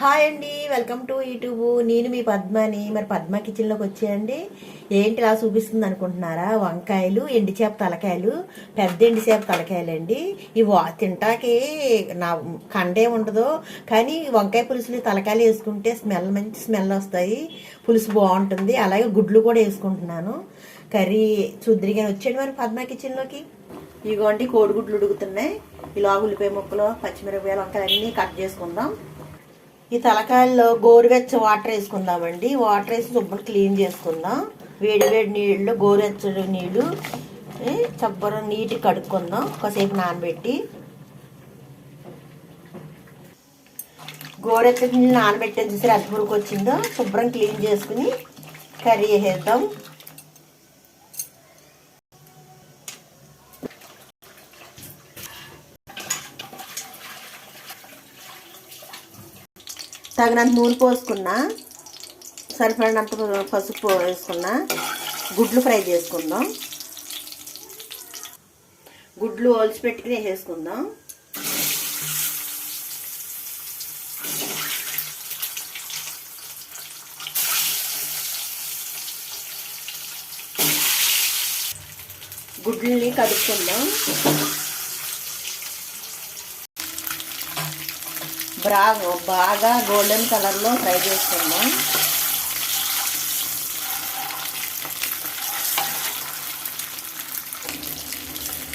Hi అండి welcome to YouTube నేను మీ పద్మని. మరి పద్మ కిచెన్లోకి వచ్చేయండి. ఏంటి ఇలా చూపిస్తుంది అనుకుంటున్నారా? వంకాయలు ఎండిచేప తలకాయలు పెద్ద ఎండిచేప తలకాయలు అండి ఇవి తింటాకే తింటాకి నా కండే ఉండదు. కానీ వంకాయ పులుసులు తలకాయలు వేసుకుంటే స్మెల్ మంచి స్మెల్ వస్తాయి. పులుసు బాగుంటుంది. అలాగే గుడ్లు కూడా వేసుకుంటున్నాను. కర్రీ చూద్దరిగా వచ్చేయండి మరి పద్మ కిచెన్లోకి. ఇదిగోండి కోడిగుడ్లు ఉడుకుతున్నాయి. ఇలా ఉల్లిపాయ ముక్కలు పచ్చిమిరపకాయలు వంకాయలు అన్నీ కట్ చేసుకుందాం. ఈ తలకాయల్లో గోరువెచ్చ వాటర్ వేసుకుందామండి. వాటర్ వేసి శుభ్రం క్లీన్ చేసుకుందాం. వేడి వేడి నీళ్ళు గోరువెచ్చడి నీళ్ళు చబ్బరం నీటి కడుక్కుందాం. కాసేపు నానబెట్టి. గోరెచ్చటి నీళ్ళు నానబెట్టేసి చూసి రసపురికి వచ్చిందో శుభ్రం క్లీన్ చేసుకుని కర్రీ వేసేద్దాం తగినంత నూనె పోసుకున్నా సరిపడినంత పసుపు వేసుకున్నా గుడ్లు ఫ్రై చేసుకుందాం. గుడ్లు ఒలిచిపెట్టుకుని వేసేసుకుందాం. గుడ్లని కదుపుకుందాం. బ్రా బాగా గోల్డెన్ కలర్లో ఫ్రై చేసుకుందాం.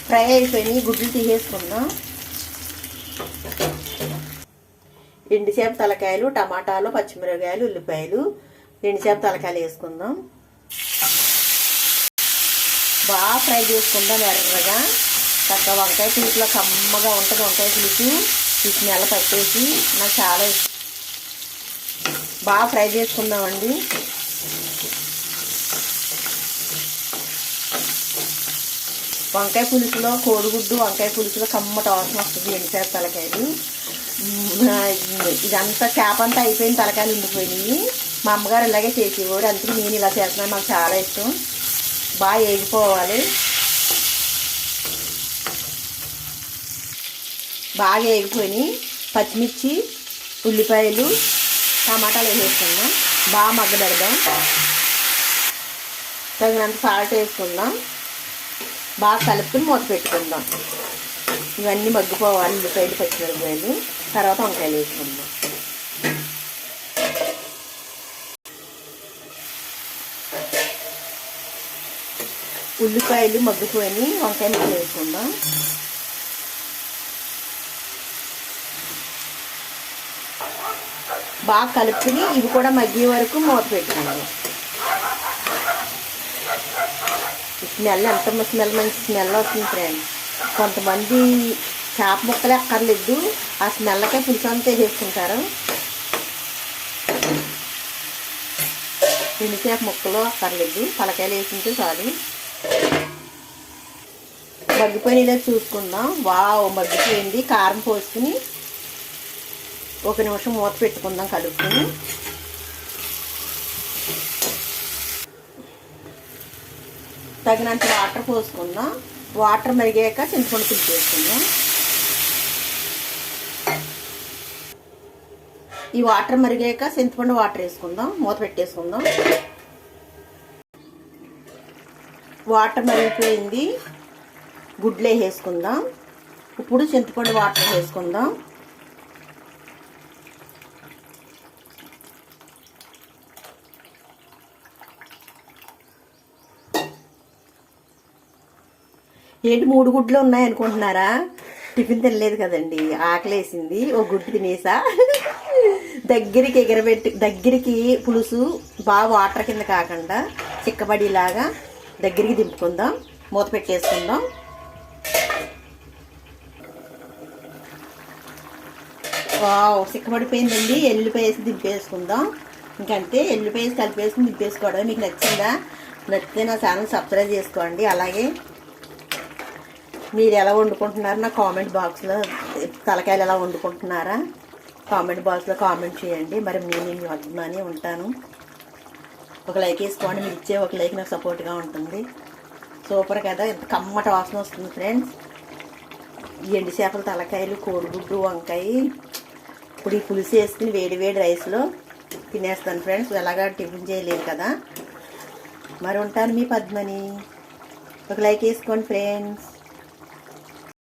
ఫ్రై అయిపోయి గుడ్లు తీసేసుకుందాం. ఎండుసేప తలకాయలు టమాటాలు పచ్చిమిరపకాయలు ఉల్లిపాయలు ఎండిచేప తలకాయలు వేసుకుందాం. బాగా ఫ్రై చేసుకుందాం ఎర్రగా. చక్క వంకాయ పులుసులో కమ్మగా ఉంటుంది వంకాయ పులుసు స్మెల్ పట్టేసి నాకు చాలా ఇష్టం. బాగా ఫ్రై చేసుకుందామండి. వంకాయ పులుసులో కోడిగుడ్డు వంకాయ పులుసులో కమ్మట అవసరం వస్తుంది ఎండిసేపు తలకాయలు. ఇదంతా చేప అంతా అయిపోయిన తలకాయలు ఉండిపోయినాయి. మా అమ్మగారు ఇలాగే చేసేవారు. అందుకే నేను ఇలా చేస్తున్నాను. నాకు చాలా ఇష్టం. బాగా వేగిపోవాలి బాగా వేగిపోయి పచ్చిమిర్చి ఉల్లిపాయలు టమాటాలు వేసేసుకుందాం. బాగా మగ్గబెడదాం. తగినంత సాల్ట్ వేసుకుందాం. బాగా కలుపుకుని మూత పెట్టుకుందాం. ఇవన్నీ మగ్గిపోవాలి ఉల్లిపాయలు పచ్చిమిరపకాయలు. తర్వాత వంకాయలు వేసుకుందాం. ఉల్లిపాయలు మగ్గిపోయి వంకాయ ముక్కలు వేసుకుందాం. బాగా కలుపుకుని ఇవి కూడా మగ్గే వరకు మూత పెట్టుకుందాం స్మెల్ ఎంత స్మెల్ మంచి స్మెల్ వస్తుంది ఫ్రెండ్ కొంతమంది చేప ముక్కలే అక్కర్లేదు. ఆ స్మెల్కే పులుసు అంతా వేసుకుంటారు ఎండు చేప ముక్కలు అక్కర్లేదు. పలకాయలు వేసుకుంటే చాలు. మగ్గిపోయిన చూసుకుందాం. వావ్ మగ్గిపోయింది. కారం పోసుకుని ఒక నిమిషం మూత పెట్టుకుందాం కలుపుకొని తగినంత వాటర్ పోసుకుందాం. వాటర్ మరిగాక చింతపండు పులుసు వేసుకుందాం. ఈ వాటర్ మరిగాక చింతపండు వాటర్ వేసుకుందాం. మూత పెట్టేసుకుందాం. వాటర్ మరిగిపోయింది. గుడ్లు వేసుకుందాం ఇప్పుడు చింతపండు వాటర్ వేసుకుందాం. ఏంటి మూడు గుడ్లు ఉన్నాయి అనుకుంటున్నారా? టిఫిన్ తినలేదు కదండి. ఆకలేసింది. ఓ గుడ్డు తినేసా. దగ్గరికి ఎగరబెట్టి దగ్గరికి పులుసు బాగా వాటర్ కింద కాకుండా చిక్కబడిలాగా దగ్గరికి దింపుకుందాం. మూత పెట్టేసుకుందాం. వావ్ చిక్కబడిపోయిందండి. ఎల్లుపేసి వేసి దింపేసుకుందాం. ఇంకంతే ఎల్లిపాయ వేసి కలిపేసి దింపేసుకోవడం మీకు నచ్చిందా? నచ్చితే నా ఛానల్ సబ్స్క్రైబ్ చేసుకోండి. అలాగే మీరు ఎలా వండుకుంటున్నారు నా కామెంట్ బాక్స్లో తలకాయలు ఎలా వండుకుంటున్నారా? కామెంట్ బాక్స్లో కామెంట్ చేయండి. మరి నేను మీ అభిమాని ఉంటాను. ఒక లైక్ వేసుకోండి. మీరు ఇచ్చే ఒక లైక్ నాకు సపోర్ట్గా ఉంటుంది. సూపర్ కదా. ఎంత కమ్మట వాసన వస్తుంది ఫ్రెండ్స్ ఎండు చేపల తలకాయలు కోడిగుడ్డు వంకాయ. ఇప్పుడు ఈ పులుసు వేసుకుని వేడి వేడి రైస్లో తినేస్తాను ఫ్రెండ్స్ ఎలాగా టిఫిన్ చేయలేదు కదా. మరి ఉంటాను మీ పద్మని. ఒక లైక్ వేసుకోండి ఫ్రెండ్స్